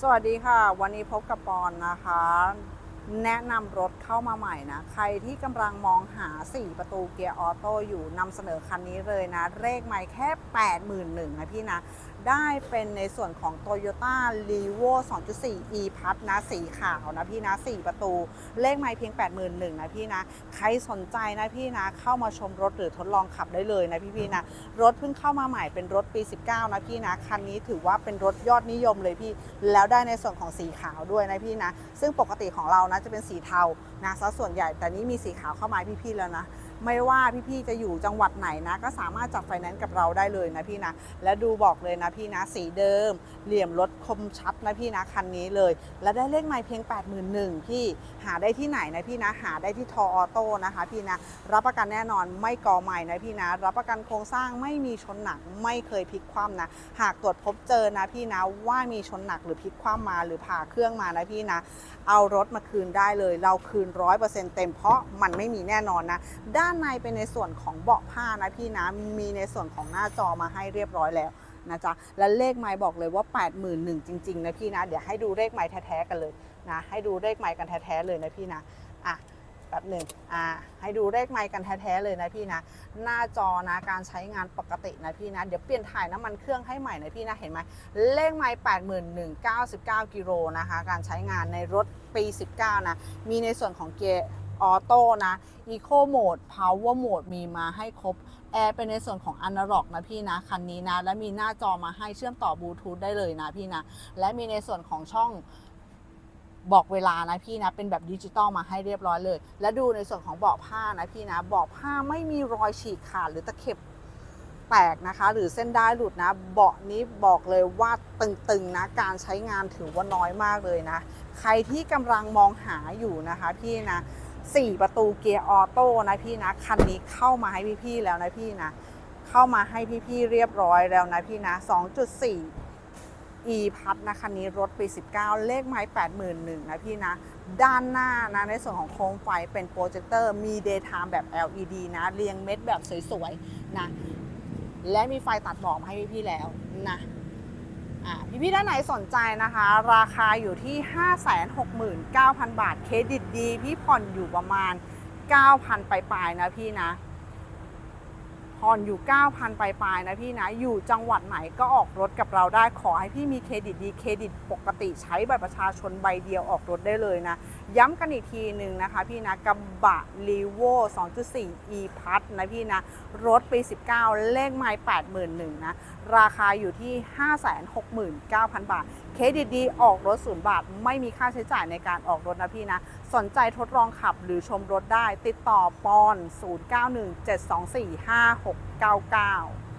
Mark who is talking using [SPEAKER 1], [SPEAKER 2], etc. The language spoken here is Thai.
[SPEAKER 1] สวัสดีค่ะ วันนี้พบกับปอนนะคะ แนะนำรถเข้ามาใหม่นะ ใครที่กำลังมองหา 4 ประตูเกียร์ออโต้อยู่นำเสนอคันนี้เลยนะ เลขไม่แค่ 81,000นะพี่นะ ได้เป็นในส่วนของ Toyota r e v o 2.4 e p a s นะ สีขาวนะพี่นะ 4 ประตู เลขไม่เพียง 81,000นะพี่นะ ใครสนใจนะพี่นะ เข้ามาชมรถหรือทดลองขับได้เลยนะพี่พี่ๆนะ รถเพิ่งเข้ามาใหม่เป็นรถปี 19 นะพี่นะ คันนี้ถือว่าเป็นรถยอดนิยมเลยพี่ แล้วได้ในส่วนของสีขาวด้วยนะพี่นะ ซึ่งปกติของเรานะจะเป็นสีเทานะซะส่วนใหญ่แต่นี้มีสีขาวเข้ามาพี่ๆแล้วนะไม่ว่าพี่ๆจะอยู่จังหวัดไหนนะ ก็สามารถจัดไฟแนนซ์กับเราได้เลยนะพี่นะ และดูบอกเลยนะพี่นะ สีเดิม เหลี่ยมรถคมชัดนะพี่นะคันนี้เลย และได้เลขไม่เพียง 81,000พี่หาได้ที่ไหนนะพี่นะ หาได้ที่ทอออโต้นะคะพี่นะ รับประกันแน่นอนไม่กอใหม่นะพี่นะ รับประกันโครงสร้างไม่มีชนหนักไม่เคยพลิกคว่ำนะ หากตรวจพบเจอนะพี่นะว่ามีชนหนักหรือพลิกคว่ำมาหรือผ่าเครื่องมานะพี่นะ เอารถมาคืนได้เลย เราคืนร้อยเปอร์เซ็นต์เต็มเพราะมันไม่มีแน่นอนนะได้านในเป็นในส่วนของเบาะผ้านะพี่นะมีในส่วนของหน้าจอมาให้เรียบร้อยแล้วนะจ๊ะและเลขไม้บอกเลยว่า 8 1 0 0 0จริง ๆ นะพี่นะ เดี๋ยวให้ดูเลขไม้แท้ๆกันเลยนะให้ดูเลขไม้กันแท้ๆเลยนะพี่นะอะแป๊บหนึ่งอ่าให้ดูเลขไม้กันแท้ๆเลยนะพี่นะ หน้าจอนะการใช้งานปกตินะพี่นะ เดี๋ยวเปลี่ยนถ่ายน้ำมันเครื่องให้ใหม่นะพี่นะเห็นไหมเลขไม้81,099กิโลนะคะการใช้งานในรถปี 19 นะ มีในส่วนของเกียร์ ออโต้นะ Eco Mode Power Mode มีมาให้ครบแอร์เป็นในส่วนของอนาล็อกนะพี่นะ คันนี้นะ และมีหน้าจอมาให้เชื่อมต่อบลูทูธได้เลยนะพี่นะ และมีในส่วนของช่องบอกเวลานะพี่นะ เป็นแบบดิจิตอลมาให้เรียบร้อยเลย และดูในส่วนของเบาะผ้านะพี่นะเบาะผ้าไม่มีรอยฉีกขาดหรือตะเข็บแตกนะคะ หรือเส้นได้หลุดนะ เบาะนี้บอกเลยว่าตึงๆนะการใช้งานถือว่าน้อยมากเลยนะ ใครที่กำลังมองหาอยู่นะคะพี่นะ สี่ประตูเกียร์ออโต้นะพี่นะ คันนี้เข้ามาให้พี่ๆแล้วนะพี่นะ เข้ามาให้พี่ๆเรียบร้อยแล้วนะพี่นะ 2.4 e พัดนะคันนี้รถปี 19 เลขไม้ 81,000นะพี่นะ ด้านหน้านะในส่วนของโคมไฟเป็นโปรเจคเตอร์มี daytime แบบ LED นะ เรียงเม็ดแบบสวยๆนะ และมีไฟตัดหมอกมาให้พี่ๆแล้วนะ อ่พี่ๆท่านไหนสนใจนะคะ ราคาอยู่ที่ 569,000 บาท เครดิตดี พี่ผ่อนอยู่ประมาณ 9,000 ปลายๆนะพี่นะ ผ่อนอยู่ 9,000 ปลายๆนะพี่นะ อยู่จังหวัดไหนก็ออกรถกับเราได้ ขอให้พี่มีเครดิตดี เครดิตปกติใช้บัตรประชาชนใบเดียวออกรถได้เลยนะ ย้ำกันอีกทีหนึ่งนะคะพี่นะกระบะ r e v o 2.4 e p a s นะพี่นะ รถปี 19 เลขไม้81,000นะ ราคาอยู่ที่ 569,000 บาท เครดิตดีออกรถศูนย์บาท ไม่มีค่าใช้จ่ายในการออกรถนะพี่นะ สนใจทดลองขับหรือชมรถได้ ติดต่อปอน699